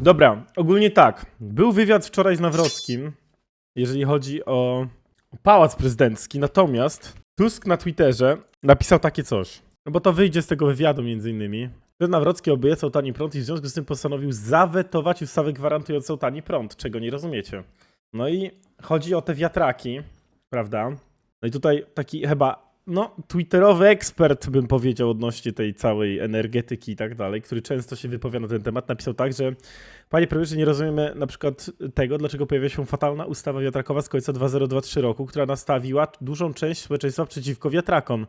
Dobra, ogólnie tak. Był wywiad wczoraj z Nawrockim, jeżeli chodzi o pałac prezydencki, natomiast Tusk na Twitterze napisał takie coś. No bo to wyjdzie z tego wywiadu między innymi. Że Nawrocki obiecał tani prąd i w związku z tym postanowił zawetować ustawę gwarantującą tani prąd, czego nie rozumiecie. No i chodzi o te wiatraki, prawda? No i tutaj taki chyba, no, twitterowy ekspert, bym powiedział, odnośnie tej całej energetyki i tak dalej, który często się wypowiada na ten temat, napisał tak, że Panie premierze, nie rozumiemy na przykład tego, dlaczego pojawia się fatalna ustawa wiatrakowa z końca 2023 roku, która nastawiła dużą część społeczeństwa przeciwko wiatrakom.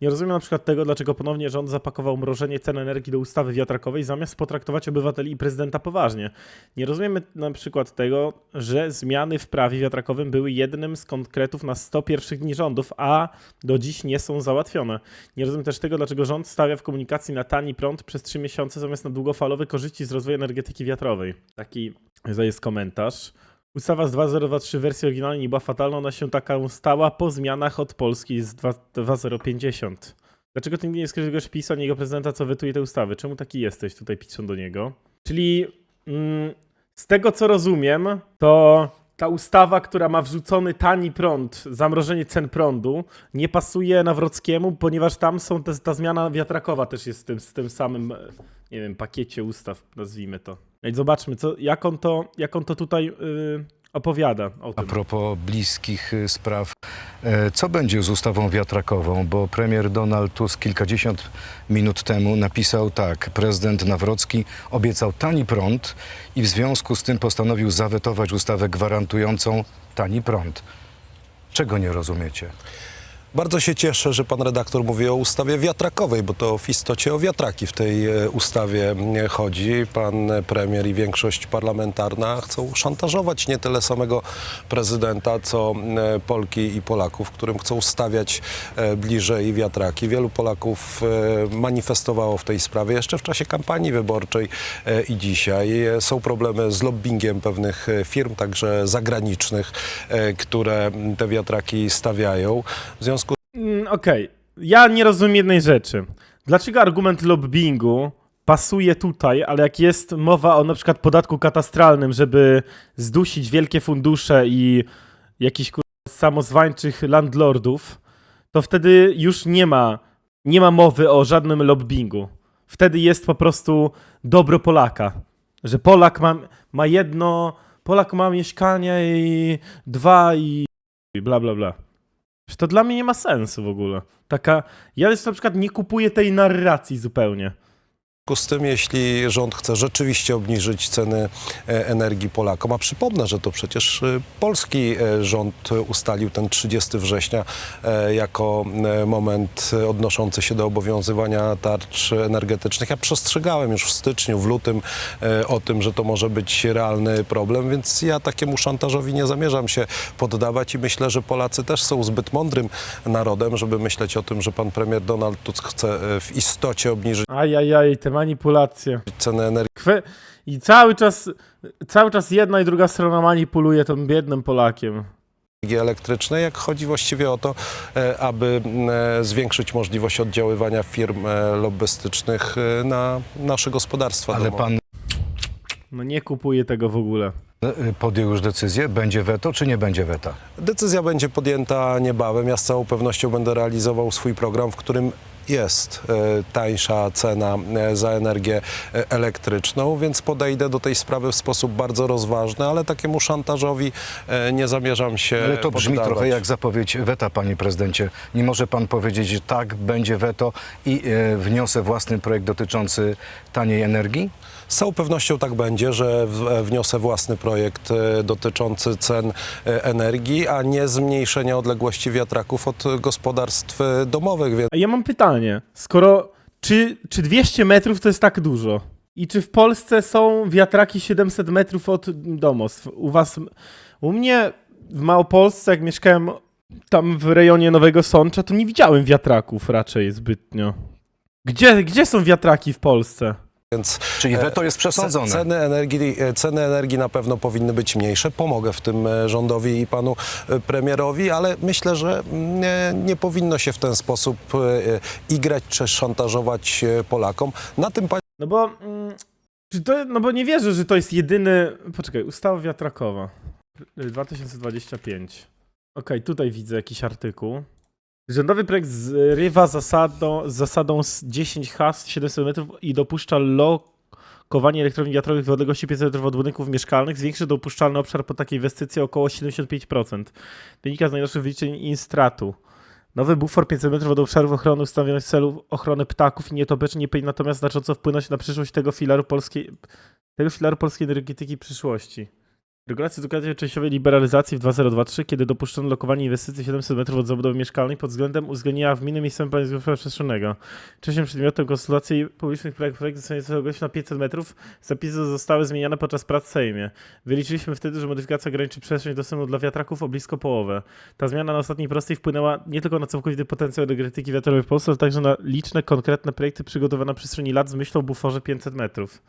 Nie rozumiem na przykład tego, dlaczego ponownie rząd zapakował mrożenie cen energii do ustawy wiatrakowej zamiast potraktować obywateli i prezydenta poważnie. Nie rozumiemy na przykład tego, że zmiany w prawie wiatrakowym były jednym z konkretów na 100 pierwszych dni rządów, a do dziś nie są załatwione. Nie rozumiem też tego, dlaczego rząd stawia w komunikacji na tani prąd przez 3 miesiące zamiast na długofalowe korzyści z rozwoju energetyki wiatrowej. Taki jest komentarz. Ustawa z 2023 w wersji oryginalnej nie była fatalna, ona się taką stała po zmianach od Polski z 2- 2050. Dlaczego ty nie skrytujesz PiS, a nie jego prezydenta, co wetuje te ustawy? Czemu taki jesteś? Tutaj piszą do niego. Czyli mm, z tego co rozumiem, to ta ustawa, która ma wrzucony tani prąd, zamrożenie cen prądu, nie pasuje Nawrockiemu, ponieważ tam są te, ta zmiana wiatrakowa też jest z tym, z tym samym, e, nie wiem, pakiecie ustaw, nazwijmy to. I zobaczmy, co, jak, on to, jak on to tutaj yy, opowiada o A tym. propos bliskich y, spraw, e, co będzie z ustawą wiatrakową? Bo premier Donald Tusk kilkadziesiąt minut temu napisał tak: prezydent Nawrocki obiecał tani prąd i w związku z tym postanowił zawetować ustawę gwarantującą tani prąd. Czego nie rozumiecie? Bardzo się cieszę, że pan redaktor mówi o ustawie wiatrakowej, bo to w istocie o wiatraki w tej e, ustawie e, chodzi. Pan premier i większość parlamentarna chcą szantażować nie tyle samego prezydenta, co e, Polki i Polaków, którym chcą stawiać e, bliżej wiatraki. Wielu Polaków manifestowało w tej sprawie jeszcze w czasie kampanii wyborczej i dzisiaj. Są problemy z lobbyingiem pewnych firm, także zagranicznych, które m, te wiatraki stawiają. W związku Mm, Okej, ja nie rozumiem jednej rzeczy. Dlaczego argument lobbingu pasuje tutaj, ale jak jest mowa o na przykład podatku katastralnym, żeby zdusić wielkie fundusze i jakichś kur... samozwańczych landlordów, to wtedy już nie ma, nie ma mowy o żadnym lobbingu. Wtedy jest po prostu dobro Polaka. Że Polak ma, ma jedno, Polak ma mieszkanie i dwa i i bla bla bla. Że to dla mnie nie ma sensu w ogóle. Taka. Ja już na przykład nie kupuję tej narracji zupełnie. Związku z tym, jeśli rząd chce rzeczywiście obniżyć ceny e, energii Polakom, a przypomnę, że to przecież e, polski e, rząd ustalił ten 30 września jako moment odnoszący się do obowiązywania tarcz energetycznych. Ja przestrzegałem już w styczniu, w lutym o tym, że to może być realny problem, więc ja takiemu szantażowi nie zamierzam się poddawać i myślę, że Polacy też są zbyt mądrym narodem, żeby myśleć o tym, że pan premier Donald Tusk chce w istocie obniżyć Ajajaj, te manipulacje. ceny energii. Kwe... I cały czas, cały czas jedna i druga strona manipuluje tym biednym Polakiem. elektrycznej, jak chodzi właściwie o to, e, aby e, zwiększyć możliwość oddziaływania firm e, lobbystycznych na nasze gospodarstwa Ale domowe. pan No nie kupuję tego w ogóle. podjął już decyzję, będzie weto czy nie będzie weta? Decyzja będzie podjęta niebawem. Ja z całą pewnością będę realizował swój program, w którym jest e, tańsza cena e, za energię e, elektryczną, więc podejdę do tej sprawy w sposób bardzo rozważny, ale takiemu szantażowi nie zamierzam się Ale to brzmi poddawać. trochę jak zapowiedź weta, panie prezydencie. Nie może pan powiedzieć, że tak, będzie weto i e, wniosę własny projekt dotyczący taniej energii? Z całą pewnością tak będzie, że wniosę własny projekt dotyczący cen energii, a nie zmniejszenia odległości wiatraków od gospodarstw domowych, więc ja mam pytanie. Skoro. Czy, czy 200 metrów to jest tak dużo? I czy w Polsce są wiatraki 700 metrów od domostw? U was. U mnie w Małopolsce, jak mieszkałem tam w rejonie Nowego Sącza, to nie widziałem wiatraków raczej zbytnio. Gdzie, gdzie są wiatraki w Polsce? Więc Czyli e, weto jest przesądzone. Ceny energii, e, ceny energii na pewno powinny być mniejsze. Pomogę w tym e, rządowi i panu premierowi, ale myślę, że mm, nie, nie powinno się w ten sposób igrać czy szantażować Polakom. Na tym No bo mm, Czy to, no bo nie wierzę, że to jest jedyny... Poczekaj, ustawa wiatrakowa. 2025. Okej, tutaj widzę jakiś artykuł. Rządowy projekt zrywa zasadą, z zasadą z 10H z 700 metrów i dopuszcza lokowanie elektrowni wiatrowych w odległości 500 metrów od budynków mieszkalnych. Zwiększy dopuszczalny obszar po takiej inwestycji około 75%. Wynika z najnowszych wyliczeń Instratu. Nowy bufor 500 metrów od obszarów ochrony ustawiony w celu ochrony ptaków i nietoperzy nie powinien natomiast znacząco wpłynąć na przyszłość tego filaru polskiej, tego filaru polskiej energetyki przyszłości. Regulacje dotyczące częściowej liberalizacji w 2023, kiedy dopuszczono lokowanie inwestycji 700 metrów od zabudowy mieszkalnej pod względem uwzględnienia w gminnym miejscowym gospodarstwa przestrzennego. Wcześniej przedmiotem konsultacji publicznych projekt, projekt zostanie na 500 metrów. Zapisy zostały zmienione podczas prac w Sejmie. Wyliczyliśmy wtedy, że modyfikacja ograniczy przestrzeń dostępną dla wiatraków o blisko połowę. Ta zmiana na ostatniej prostej wpłynęła nie tylko na całkowity potencjał energetyki wiatrowej w Polsce, ale także na liczne, konkretne projekty przygotowane na przestrzeni lat z myślą o buforze 500 metrów.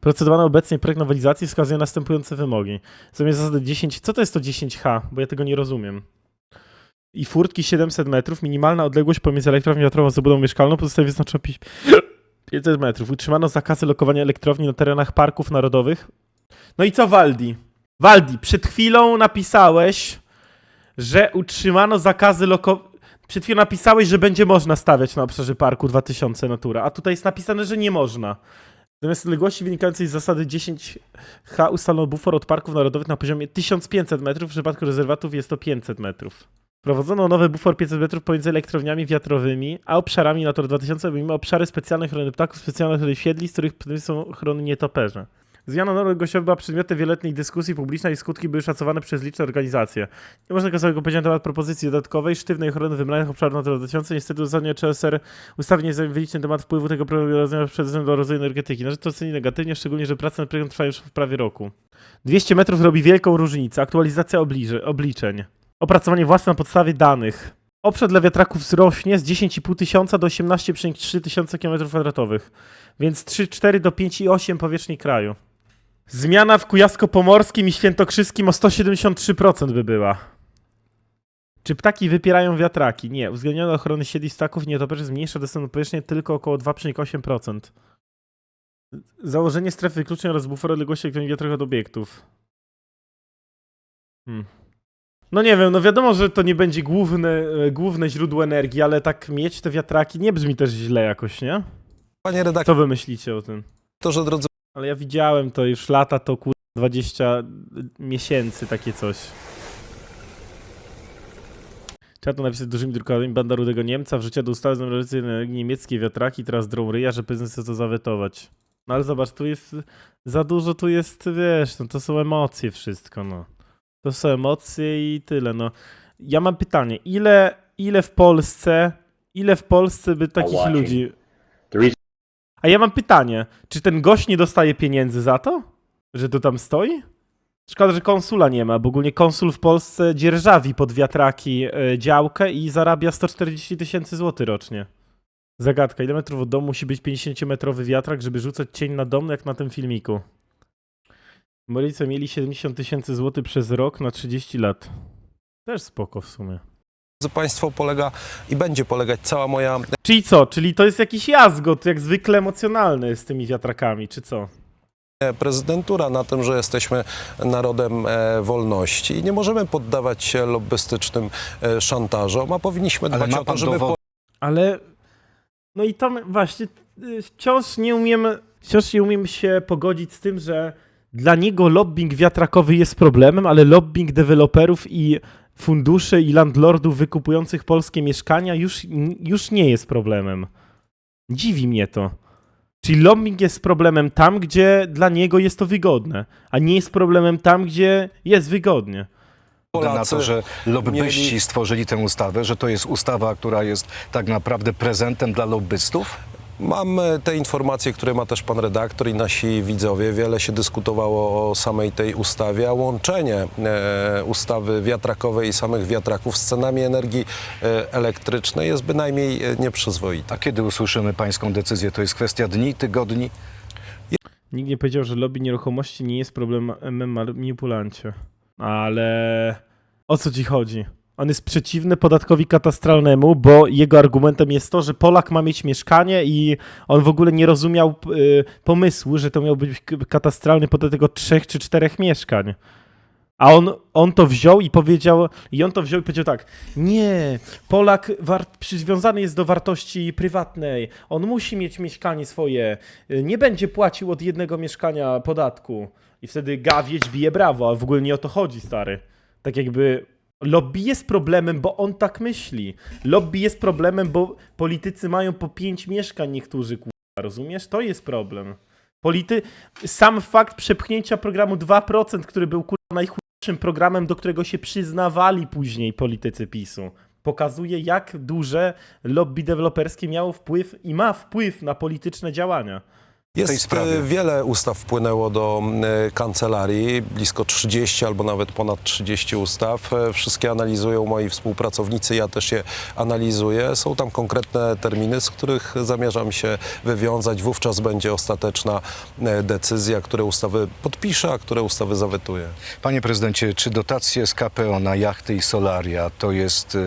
Procedowany obecnie projekt nowelizacji wskazuje następujące wymogi. Zamiast zasady 10, co to jest to 10H? Bo ja tego nie rozumiem. I furtki 700 metrów, minimalna odległość pomiędzy elektrownią wiatrową a zabudową mieszkalną pozostaje wyznaczona pi- 500 metrów. Utrzymano zakazy lokowania elektrowni na terenach parków narodowych. No i co Waldi? Waldi, przed chwilą napisałeś, że utrzymano zakazy lokowania. Przed chwilą napisałeś, że będzie można stawiać na obszarze parku 2000 Natura, a tutaj jest napisane, że nie można. Zamiast odległości wynikającej z zasady 10H ustalono bufor od parków narodowych na poziomie 1500 metrów, w przypadku rezerwatów jest to 500 metrów. Wprowadzono nowy bufor 500 metrów pomiędzy elektrowniami wiatrowymi, a obszarami Natura 2000 obejmuje obszary specjalnej ochrony ptaków, specjalnej ochrony świetli, z których są ochrony nietoperze. Zmiana normy gościowej była przedmiotem wieloletniej dyskusji publicznej i skutki były szacowane przez liczne organizacje. Nie można samego powiedzieć na temat propozycji dodatkowej, sztywnej ochrony wymaganych obszarów Natura 2000. Niestety uzasadnienie CSR ustawy nie temat wpływu tego rozwiązania przede wszystkim do rozwoju energetyki. Należy to ocenić negatywnie, szczególnie, że prace nad projektem trwają już w prawie roku. 200 metrów robi wielką różnicę. Aktualizacja obliże, obliczeń. Opracowanie własne na podstawie danych. Obszar dla wiatraków wzrośnie z 10,5 tysiąca do 18,3 tysiąca km2, więc 3,4 do 5,8 powierzchni kraju. Zmiana w Kujawsko-Pomorskim i Świętokrzyskim o 173% by była. Czy ptaki wypierają wiatraki? Nie. Uwzględnione ochrony siedlisk ptaków nietoperzy zmniejsza dostęp powierzchni tylko około 2,8%. Założenie strefy wykluczeń oraz buforu odległości elektrowni wiatrowych od obiektów. Hmm. No nie wiem, no wiadomo, że to nie będzie główne, e, główne źródło energii, ale tak mieć te wiatraki nie brzmi też źle jakoś, nie? Panie Co wy myślicie o tym? redaktorze, drodzy Ale ja widziałem to już lata, to kur... 20 miesięcy takie coś. Trzeba to napisać dużymi drukami. Banda rudego Niemca wrzucia do ustawy zamrożenia energii niemieckie wiatraki, teraz drą ryja, że prezydent chce to zawetować. No ale zobacz, tu jest za dużo, tu jest, wiesz, no to są emocje wszystko, no. To są emocje i tyle, no. Ja mam pytanie, ile, ile w Polsce, ile w Polsce by takich ludzi... The A ja mam pytanie, czy ten gość nie dostaje pieniędzy za to? Że tu tam stoi? Szkoda, że konsula nie ma, bo ogólnie konsul w Polsce dzierżawi pod wiatraki e, działkę i zarabia 140 tysięcy złotych rocznie. Zagadka, ile metrów od domu musi być 50-metrowy wiatrak, żeby rzucać cień na dom, jak na tym filmiku? Morice mieli 70 tysięcy złotych przez rok na 30 lat. Też spoko w sumie. Państwo, polega i będzie polegać cała moja Czyli co? Czyli to jest jakiś jazgot, jak zwykle emocjonalny z tymi wiatrakami, czy co? prezydentura na tym, że jesteśmy narodem e, wolności i nie możemy poddawać się lobbystycznym e, szantażom, a powinniśmy Ale dbać ma o pan to, żeby dowody? Ale no i tam właśnie y, wciąż nie umiemy, wciąż nie umiem się pogodzić z tym, że dla niego lobbying wiatrakowy jest problemem, ale lobbying deweloperów i funduszy i landlordów wykupujących polskie mieszkania już, już nie jest problemem. Dziwi mnie to. Czyli lobbying jest problemem tam, gdzie dla niego jest to wygodne, a nie jest problemem tam, gdzie jest wygodnie. na Polacy to, że lobbyści mieli- stworzyli tę ustawę, że to jest ustawa, która jest tak naprawdę prezentem dla lobbystów? Mam e, te informacje, które ma też pan redaktor i nasi widzowie. Wiele się dyskutowało o samej tej ustawie, a łączenie e, ustawy wiatrakowej i samych wiatraków z cenami energii e, elektrycznej jest bynajmniej nieprzyzwoite. A kiedy usłyszymy pańską decyzję? To jest kwestia dni, tygodni? Nikt nie powiedział, że lobby nieruchomości nie jest problemem manipulancie. Ale o co ci chodzi? On jest przeciwny podatkowi katastralnemu, bo jego argumentem jest to, że Polak ma mieć mieszkanie i on w ogóle nie rozumiał y, pomysłu, że to miał być katastralny podatek od trzech czy czterech mieszkań. A on, on to wziął i powiedział, i on to wziął i powiedział tak, nie, Polak war, przywiązany jest do wartości prywatnej, on musi mieć mieszkanie swoje, y, nie będzie płacił od jednego mieszkania podatku. I wtedy Gawieć bije brawo, a w ogóle nie o to chodzi, stary. Tak jakby lobby jest problemem, bo on tak myśli. Lobby jest problemem, bo politycy mają po pięć mieszkań niektórzy, kurwa, rozumiesz? To jest problem. Polity... Sam fakt przepchnięcia programu 2%, który był kurwa najchudszym programem, do którego się przyznawali później politycy PiSu, pokazuje jak duże lobby deweloperskie miało wpływ i ma wpływ na polityczne działania. Jest e, wiele ustaw wpłynęło do e, kancelarii, blisko 30 albo nawet ponad 30 ustaw. E, Wszystkie analizują moi współpracownicy, ja też je analizuję. Są tam konkretne terminy, z których zamierzam się wywiązać. Wówczas będzie ostateczna decyzja, które ustawy podpiszę, a które ustawy zawetuje. Panie prezydencie, czy dotacje z KPO na jachty i solaria to jest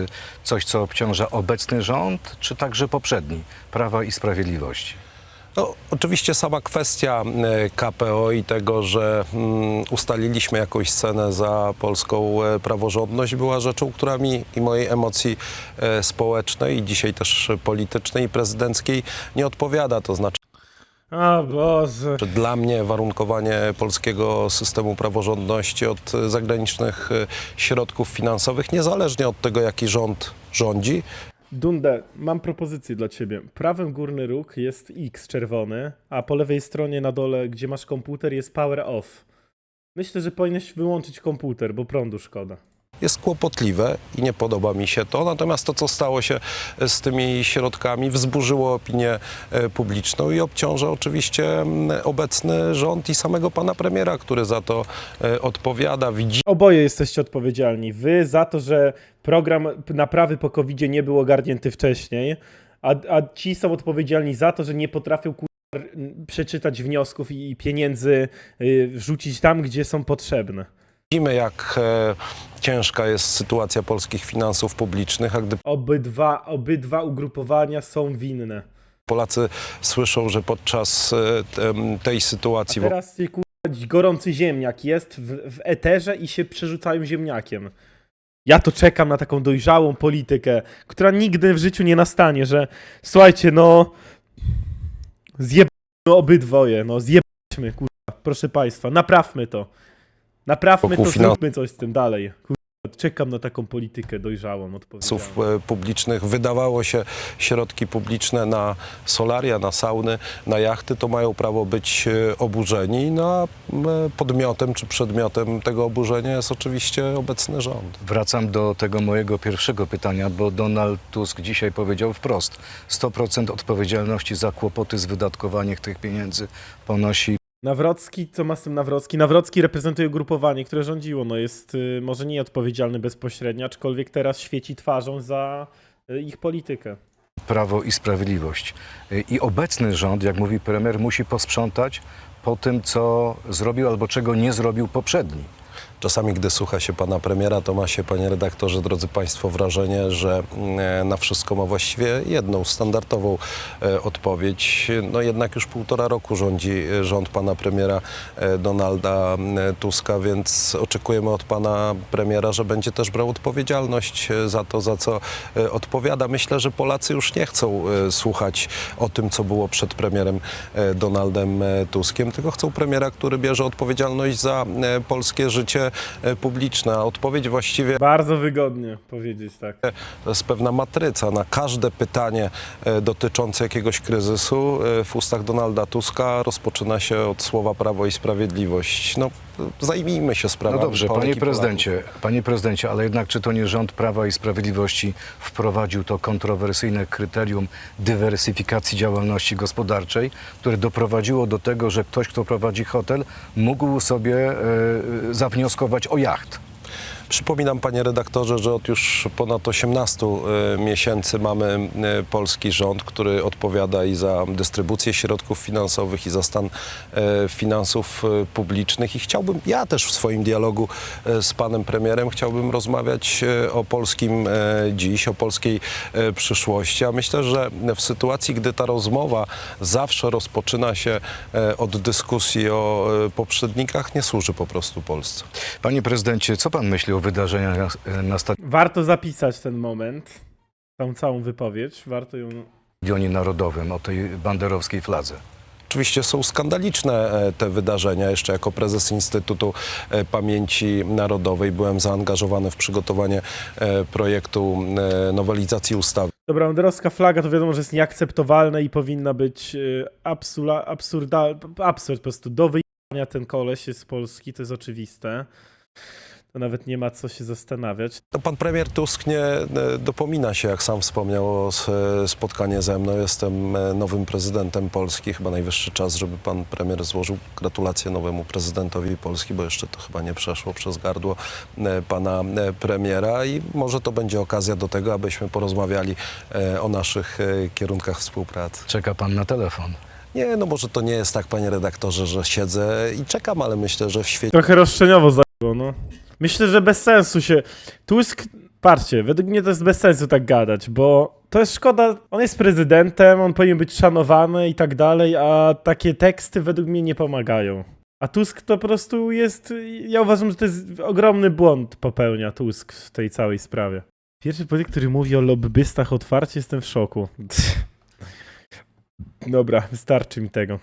coś, co obciąża obecny rząd, czy także poprzedni, Prawa i Sprawiedliwości? No, oczywiście sama kwestia e, KPO i tego, że mm, ustaliliśmy jakąś cenę za polską e, praworządność była rzeczą, która mi i mojej emocji e, społecznej i dzisiaj też politycznej i prezydenckiej nie odpowiada. To znaczy, O Boże. że dla mnie warunkowanie polskiego systemu praworządności od zagranicznych środków finansowych, niezależnie od tego, jaki rząd rządzi, Dunde, mam propozycję dla ciebie. Prawym górny róg jest X czerwony, a po lewej stronie na dole, gdzie masz komputer, jest power off. Myślę, że powinieneś wyłączyć komputer, bo prądu szkoda. Jest kłopotliwe i nie podoba mi się to. Natomiast to, co stało się z tymi środkami, wzburzyło opinię e, publiczną i obciąża oczywiście obecny rząd i samego pana premiera, który za to e, odpowiada. Widzi Oboje jesteście odpowiedzialni. Wy za to, że program naprawy po covid nie był ogarnięty wcześniej, a, a ci są odpowiedzialni za to, że nie potrafią przeczytać wniosków i, pieniędzy y, wrzucić tam, gdzie są potrzebne. Widzimy, jak e, ciężka jest sytuacja polskich finansów publicznych, a gdy Obydwa, obydwa ugrupowania są winne. Polacy słyszą, że podczas e, tej A sytuacji teraz kurwa, gorący ziemniak jest w, w eterze i się przerzucają ziemniakiem. Ja to czekam na taką dojrzałą politykę, która nigdy w życiu nie nastanie, że słuchajcie, no zjebmy obydwoje, no zjebmy, kurwa, proszę państwa, naprawmy to. Naprawmy to, Wokół finan- zróbmy coś z tym dalej. Kurwa, czekam na taką politykę dojrzałą, odpowiedzialną. finansów e, publicznych wydawało się środki publiczne na solaria, na sauny, na jachty, to mają prawo być e, oburzeni. No a m, podmiotem czy przedmiotem tego oburzenia jest oczywiście obecny rząd. Wracam do tego mojego pierwszego pytania, bo Donald Tusk dzisiaj powiedział wprost: 100% odpowiedzialności za kłopoty z wydatkowaniem tych pieniędzy ponosi Nawrocki, co ma z tym Nawrocki? Nawrocki reprezentuje ugrupowanie, które rządziło. No jest y, może nie odpowiedzialny bezpośrednio, aczkolwiek teraz świeci twarzą za y, ich politykę. Prawo i Sprawiedliwość. Y, I obecny rząd, jak mówi premier, musi posprzątać po tym, co zrobił albo czego nie zrobił poprzedni. Czasami, gdy słucha się pana premiera, to ma się, panie redaktorze, drodzy państwo, wrażenie, że e, na wszystko ma właściwie jedną standardową e, odpowiedź. No jednak już półtora roku rządzi e, rząd pana premiera Donalda Tuska, więc oczekujemy od pana premiera, że będzie też brał odpowiedzialność za to, za co odpowiada. Myślę, że Polacy już nie chcą słuchać o tym, co było przed premierem Donaldem Tuskiem, tylko chcą premiera, który bierze odpowiedzialność za polskie życie publiczne. A odpowiedź właściwie Bardzo wygodnie powiedzieć tak. to jest pewna matryca na każde pytanie e, dotyczące jakiegoś kryzysu e, w ustach Donalda Tuska rozpoczyna się od słowa Prawo i Sprawiedliwość. No, zajmijmy się No sprawami dobrze, panie Polaków. prezydencie, panie prezydencie, ale jednak czy to nie rząd Prawa i Sprawiedliwości wprowadził to kontrowersyjne kryterium dywersyfikacji działalności gospodarczej, które doprowadziło do tego, że ktoś, kto prowadzi hotel, mógł sobie e, zawnioskować o jacht? Przypominam, panie redaktorze, że od już ponad 18 e, miesięcy mamy e, polski rząd, który odpowiada i za dystrybucję środków finansowych, i za stan e, finansów publicznych. I chciałbym, ja też w swoim dialogu z panem premierem, chciałbym rozmawiać o polskim dziś, o polskiej przyszłości. A myślę, że w sytuacji, gdy ta rozmowa zawsze rozpoczyna się od dyskusji o poprzednikach, nie służy po prostu Polsce. Panie prezydencie, co pan myśli o wydarzeniach na, Warto zapisać ten moment, tą całą wypowiedź, warto ją... Stadionie Narodowym, o tej banderowskiej fladze? Oczywiście są skandaliczne e, te wydarzenia. Jeszcze jako prezes Instytutu e, Pamięci Narodowej byłem zaangażowany w przygotowanie e, projektu nowelizacji ustawy. Dobra, banderowska flaga to wiadomo, że jest nieakceptowalne i powinna być absula, absurda, absurd po prostu. Do wyjechania ten koleś jest z Polski, to jest oczywiste. To nawet nie ma co się zastanawiać. Pan premier Tusk nie dopomina się, jak sam wspomniał, o spotkanie ze mną. Jestem e, nowym prezydentem Polski. Chyba najwyższy czas, żeby pan premier złożył gratulacje nowemu prezydentowi Polski, bo jeszcze to chyba nie przeszło przez gardło e, pana e, premiera i może to będzie okazja do tego, abyśmy porozmawiali o naszych kierunkach współpracy. Czeka pan na telefon. Nie, no może to nie jest tak, panie redaktorze, że siedzę i czekam, ale myślę, że w świecie Trochę roszczeniowo zajęło, no. Myślę, że bez sensu się... Tusk, patrzcie, według mnie to jest bez sensu tak gadać, bo to jest szkoda, on jest prezydentem, on powinien być szanowany i tak dalej, a takie teksty według mnie nie pomagają. A Tusk to po prostu jest, ja uważam, że to jest ogromny błąd popełnia Tusk w tej całej sprawie. Pierwszy polityk, który mówi o lobbystach otwarcie, jestem w szoku. Dobra, wystarczy mi tego.